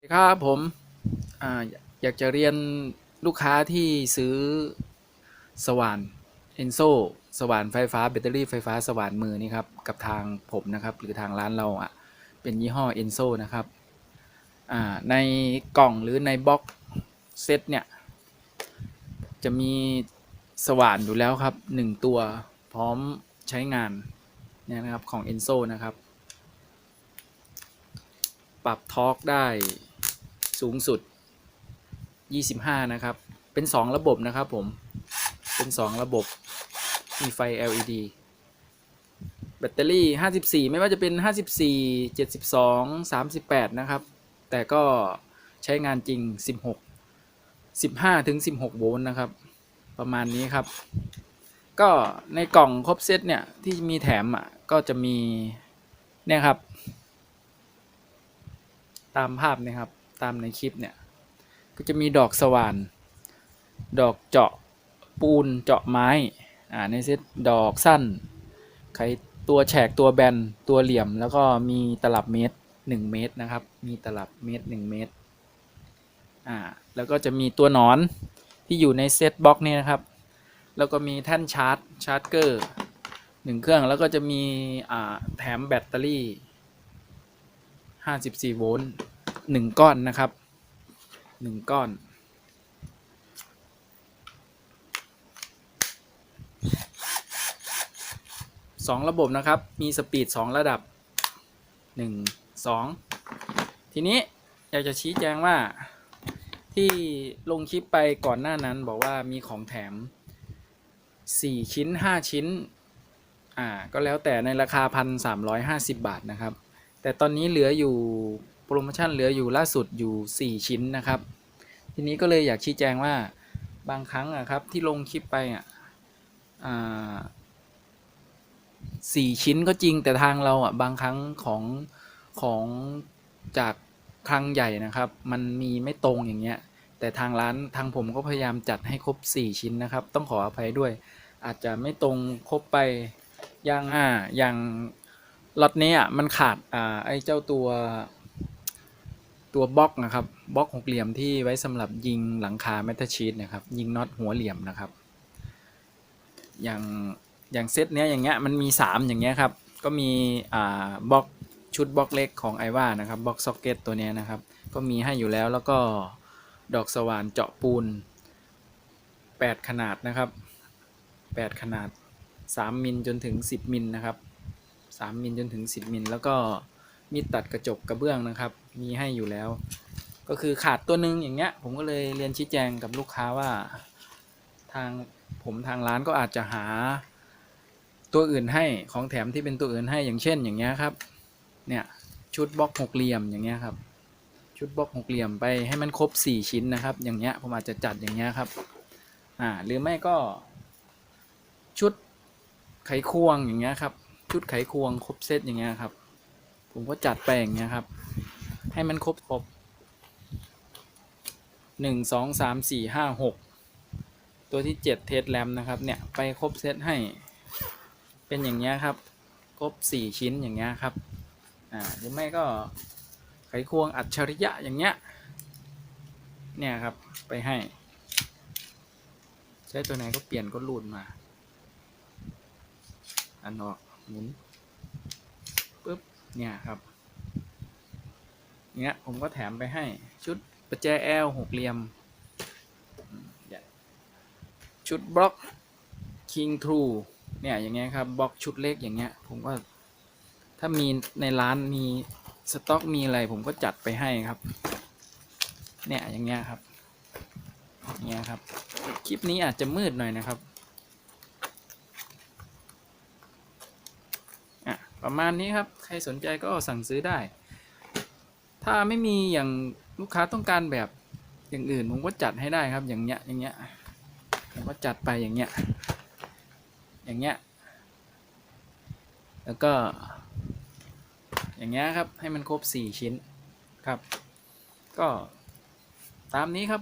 สวัสดีครับผมออยากจะเรียนลูกค้าที่ซื้อสว่านเอนโซสว่านไฟฟ้าแบตเตอรี่ไฟฟ้าสว่านมือนี่ครับ กับทางผมนะครับ หรือทางร้านเราอะเป็นยี่ห้อเอนโซนะครับในกล่องหรือในบ็อกเซตเนี่ย จะมีสว่านอยู่แล้วครับหนึ่งตัวพร้อมใช้งานเนี่ยนะครับของ e n s o นะครับ ปรับทอร์กได้ สูงสุด 25 นะครับ เป็น 2 ระบบนะครับผม เป็น 2 ระบบ มีไฟ LED แบตเตอรี่ 54 ไม่ว่าจะเป็น 54 72 38 นะครับ แต่ก็ใช้งานจริง 16 15ถึง16 โวลต์นะครับ ประมาณนี้ครับ ก็ในกล่องครบเซตเนี่ย ที่มีแถมอะ ก็จะมี เนี่ยครับ ตามภาพนะครับ ตามในคลิปเนี่ย ก็จะมีดอกสว่าน ดอกเจาะปูนเจาะไม้ อ่าในเซตดอกสั้น ไขตัวแฉกตัวแบนตัวเหลี่ยม แล้วก็มีตลับเมตร 1 เมตรนะครับ มีตลับเมตร 1 เมตร อ่า แล้วก็จะมีตัวหนอนที่อยู่ในเซตบล็อกนี่นะครับ แล้วก็มีแท่นชาร์จชาร์จเกอร์หนึ่งเครื่องแล้วก็จะมีอ่าแถมแบตเตอรี่ 54 โวลต์ 1ก้อนนะครับ1ก้อน2ระบบนะครับ มีสปีด2ระดับ1 2ทีนี้อยากจะชี้แจงว่าที่ลงคลิปไปก่อนหน้านั้นบอกว่ามีของแถม 4 ชิ้น 5 ชิ้น อ่า ก็แล้วแต่ในราคา 1,350 บาทนะครับ แต่ตอนนี้เหลืออยู่ ปรโมชั่นเหลืออยู่ล่าสุดอยู่ 4 ชิ้นนะครับ ทีนี้ก็เลยอยากชี้แจงว่าบางครั้งอะครับที่ลงคลิปไปอะสี่ชิ้นก็จริงแต่ทางเราอะบางครั้งของของจากคลังใหญ่นะครับ มันมีไม่ตรงอย่างเงี้ย แต่ทางร้านทางผมก็พยายามจัดให้ครบ 4 ชิ้นนะครับ ต้องขออภัยด้วย อาจจะไม่ตรงครบไปอย่างอ่าอย่างล็อตนี้อะมันขาดอ่าไอ้เจ้าตัว ตัวบล็อกนะครับบล็อกหกเหลี่ยมที่ไว้สำหรับยิงหลังคาเมทัลชีตนะครับ ยิงน็อตหัวเหลี่ยมนะครับ อย่างอย่างเซตเนี้ยอย่างเงี้ยมันมี 3 อย่างเงี้ยครับ ก็มีอ่าบล็อกชุดบล็อกเล็กของไอว่านะครับบล็อกซ็อกเก็ตตัวเนี้ยนะครับ ก็มีให้อยู่แล้วแล้วก็ดอกสว่านเจาะปูน 8 ขนาดนะครับ 8 ขนาด 3 มิลจนถึง 10 มิลนะครับ 3 มิลจนถึง 10 มิลแล้วก็มีดตัดกระจกกระเบื้องนะครับมีให้อยู่แล้ว ก็คือขาดตัวหนึ่งอย่างเงี้ย ผมก็เลยเรียนชี้แจงกับลูกค้าว่า ทางผมทางร้านก็อาจจะหา ตัวอื่นให้ของแถมที่เป็นตัวอื่นให้อย่างเช่นอย่างเงี้ยครับ เนี่ยชุดบล็อกหกเหลี่ยมอย่างเงี้ยครับ ชุดบล็อกหกเหลี่ยมไปให้มันครบ4ชิ้นนะครับ อย่างเงี้ยผมอาจจะจัดอย่างเงี้ยครับ อ่าหรือไม่ก็ชุดไขควงอย่างเงี้ยครับ ชุดไขควงครบเซตอย่างเงี้ยครับ ผมก็จัดไปอย่างเงี้ยครับ ให้มันครบครบหนึ่งสองสามสี่ห้าหกตัวที่เจ็ดเทสแรมนะครับ เนี่ย ไปครบเซตให้ เป็นอย่างเงี้ยครับ ครบสี่ชิ้นอย่างเงี้ยครับ อ่าหรือไม่ก็ไขควงอัจฉริยะอย่างเงี้ย เนี่ยครับไปให้ ใช้ตัวไหนก็เปลี่ยนก็รูดมา อันออกหมุนปุ๊บเนี่ยครับ เนี้ยผมก็แถมไปให้ชุดประแจแอลหกเหลี่ยม ชุดบล็อก King True เนี่ยอย่างเงี้ยครับบล็อกชุดเล็กอย่างเงี้ยผมก็ถ้ามีในร้านมีสต็อกมีอะไรผมก็จัดไปให้ครับ เนี่ยอย่างเงี้ยครับอย่างเงี้ยครับคลิปนี้อาจจะมืดหน่อยนะครับอะประมาณนี้ครับ ใครสนใจก็สั่งซื้อได้ ถ้าไม่มีอย่างลูกค้าต้องการแบบอย่างอื่นผมก็จัดให้ได้ครับ อย่างเงี้ยอย่างเงี้ยผมก็จัดไปอย่างเงี้ยอย่างเงี้ยแล้วก็ อย่างเงี้ยครับให้มันครบสี่ชิ้นครับ ก็ตามนี้ครับ